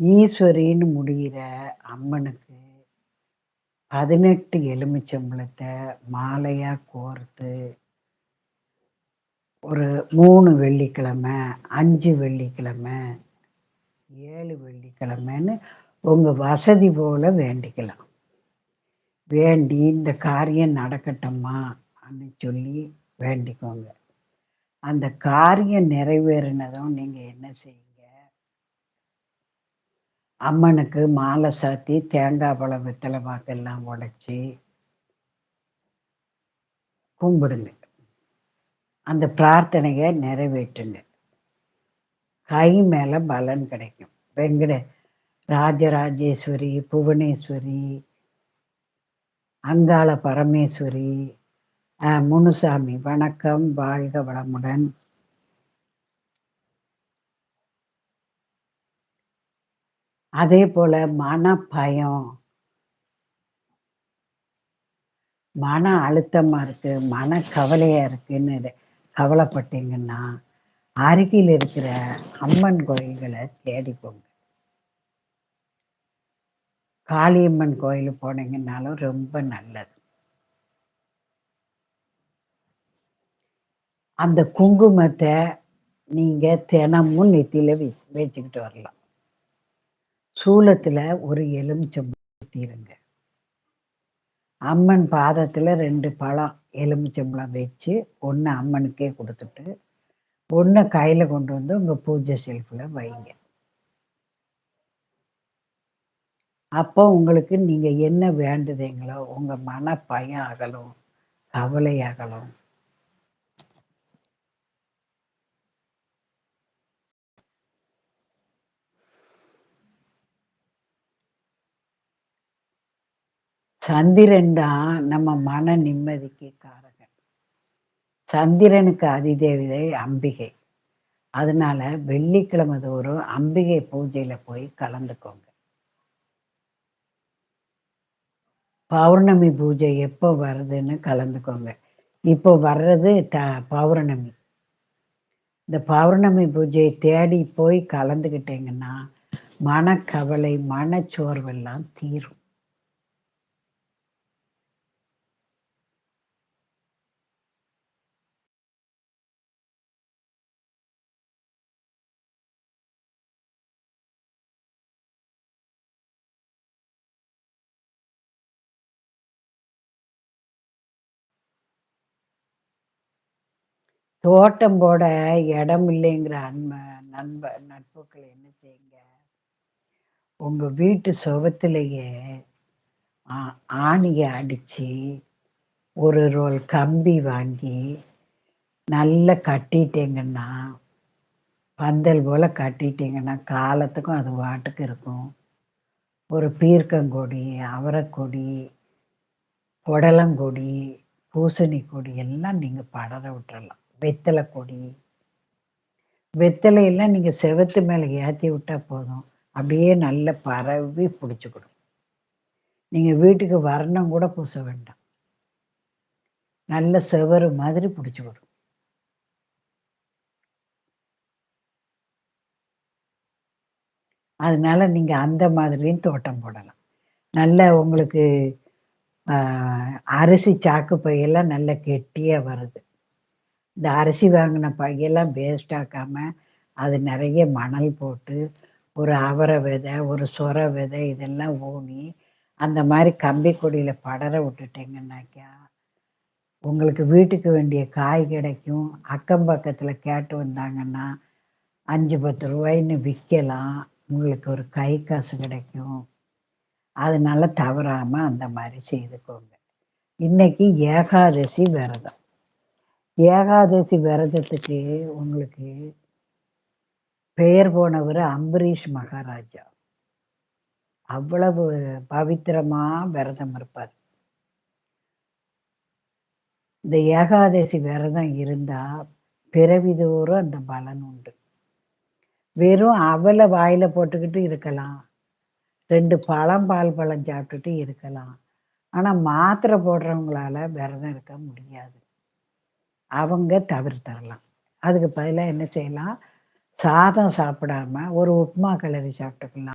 ஈஸ்வரின்னு முடிகிற அம்மனுக்கு பதினெட்டு எலுமிச்சம்பழத்தை மாலையாக கோர்த்து ஒரு மூணு வெள்ளிக்கிழமை அஞ்சு வெள்ளிக்கிழமை ஏழு வெள்ளிக்கிழமைன்னு உங்கள் வசதி போல் வேண்டிக்கலாம். வேண்டி இந்த காரியம் நடக்கட்டுமா சொல்லி வேண்டிக்கோங்க. அந்த காரியம் நிறைவேறினதும் நீங்கள் என்ன செய்யுங்க அம்மனுக்கு மாலை சாத்தி தேங்காய் பழம் வெத்தலை பாக்கெல்லாம் உடைச்சி கும்பிடுங்க. அந்த பிரார்த்தனையை நிறைவேற்றுங்க. கை மேலே பலன் கிடைக்கும். வெங்கட ராஜராஜேஸ்வரி புவனேஸ்வரி அங்காள பரமேஸ்வரி முனுசாமி வணக்கம் வாழ்க வளமுடன். அதே போல மன பயம் மன அழுத்தமா இருக்கு மன கவலையா இருக்குன்னு கவலைப்பட்டீங்கன்னா அருகில் இருக்கிற அம்மன் கோயில்களை தேடிப்போங்க காளியம்மன் கோயில் போனீங்கன்னாலும் ரொம்ப நல்லது. அந்த குங்குமத்தை நீங்க தினமும் நெத்தியில வச்சுக்கிட்டு வரலாம். சூளத்தில் ஒரு எலுமிச்சம் ஊற்றிடுங்க அம்மன் பாதத்தில் ரெண்டு பழம் எலுமிச்சம்பழம் வச்சு ஒன்று அம்மனுக்கே கொடுத்துட்டு ஒன்று கையில் கொண்டு வந்து உங்கள் பூஜை செல்ஃபில் வைங்க. அப்போ உங்களுக்கு நீங்கள் என்ன வேண்டுதீங்களோ உங்கள் மன பயம் அகலும் கவலை அகலும் சந்திரன் தான் நம்ம மன நிம்மதிக்கு காரகன் சந்திரனுக்கு அதிதேவதை அம்பிகை. அதனால வெள்ளிக்கிழமை தோறும் அம்பிகை பூஜையில போய் கலந்துக்கோங்க. பௌர்ணமி பூஜை எப்போ வருதுன்னு கலந்துக்கோங்க. இப்போ வர்றது த பௌர்ணமி. இந்த பௌர்ணமி பூஜையை தேடி போய் கலந்துக்கிட்டீங்கன்னா மனக்கவலை மனச்சோர்வெல்லாம் தீரும். தோட்டம் போட இடம் இல்லைங்கிற அன்ப நண்ப நட்புக்கள் என்ன செய்யுங்க? உங்க வீட்டு சுவத்திலேயே ஆணியை அடிச்சு ஒரு ரோல் கம்பி வாங்கி நல்லா கட்டிட்டீங்கன்னா பந்தல் போல் கட்டிட்டீங்கன்னா காலத்துக்கும் அது வாட்டுக்கு இருக்கும். ஒரு பீர்க்கங்கொடி அவரைக்கொடி புடலங்கொடி பூசணி கொடி எல்லாம் நீங்கள் படர விட்டுறலாம். வெத்தலை கொடி. வெத்தலையெல்லாம் நீங்கள் செவத்து மேலே ஏற்றி விட்டால் போதும். அப்படியே நல்ல பரவி பிடிச்சிக்கிடும். நீங்கள் வீட்டுக்கு வரணும் கூட பூச வேண்டாம். நல்ல செவரு மாதிரி பிடிச்சிக்கிடும். அதனால நீங்கள் அந்த மாதிரியும் தோட்டம் போடலாம். நல்ல உங்களுக்கு அரிசி சாக்கு பையெல்லாம் நல்ல கெட்டியாக வருது. இந்த அரிசி வாங்கின பையெல்லாம் வேஸ்ட் ஆக்காமல் அது நிறைய மணல் போட்டு ஒரு அவரை விதை ஒரு சொர விதை இதெல்லாம் ஊனி அந்த மாதிரி கம்பி கொடியில் படர விட்டுட்டிங்கன்னாக்கா உங்களுக்கு வீட்டுக்கு வேண்டிய காய் கிடைக்கும். அக்கம் பக்கத்தில் கேட்டு வந்தாங்கன்னா அஞ்சு பத்து ரூபாய்ன்னு விற்கலாம் உங்களுக்கு ஒரு கை காசு கிடைக்கும். அதனால தவறாமல் அந்த மாதிரி செய்துக்கோங்க. இன்னைக்கு ஏகாதசி விரதம். ஏகாதசி விரதத்துக்கு உங்களுக்கு பெயர் போனவர் அம்பரீஷ் மகாராஜா. அவ்வளவு பவித்திரமா விரதம் இருப்பார். இந்த ஏகாதசி விரதம் இருந்தா பிறவிதோறும் அந்த பலன் உண்டு. வெறும் அவலை வாயில போட்டுக்கிட்டு இருக்கலாம். ரெண்டு பழம் பால் பழம் சாப்பிட்டுட்டு இருக்கலாம். ஆனால் மாத்திரை போடுறவங்களால விரதம் இருக்க முடியாது. அவங்க தவிர்த்தரலாம். அதுக்கு பதிலாக என்ன செய்யலாம்? சாதம் சாப்பிடாம ஒரு உப்புமா கிளறி சாப்பிட்டுக்கலாம்.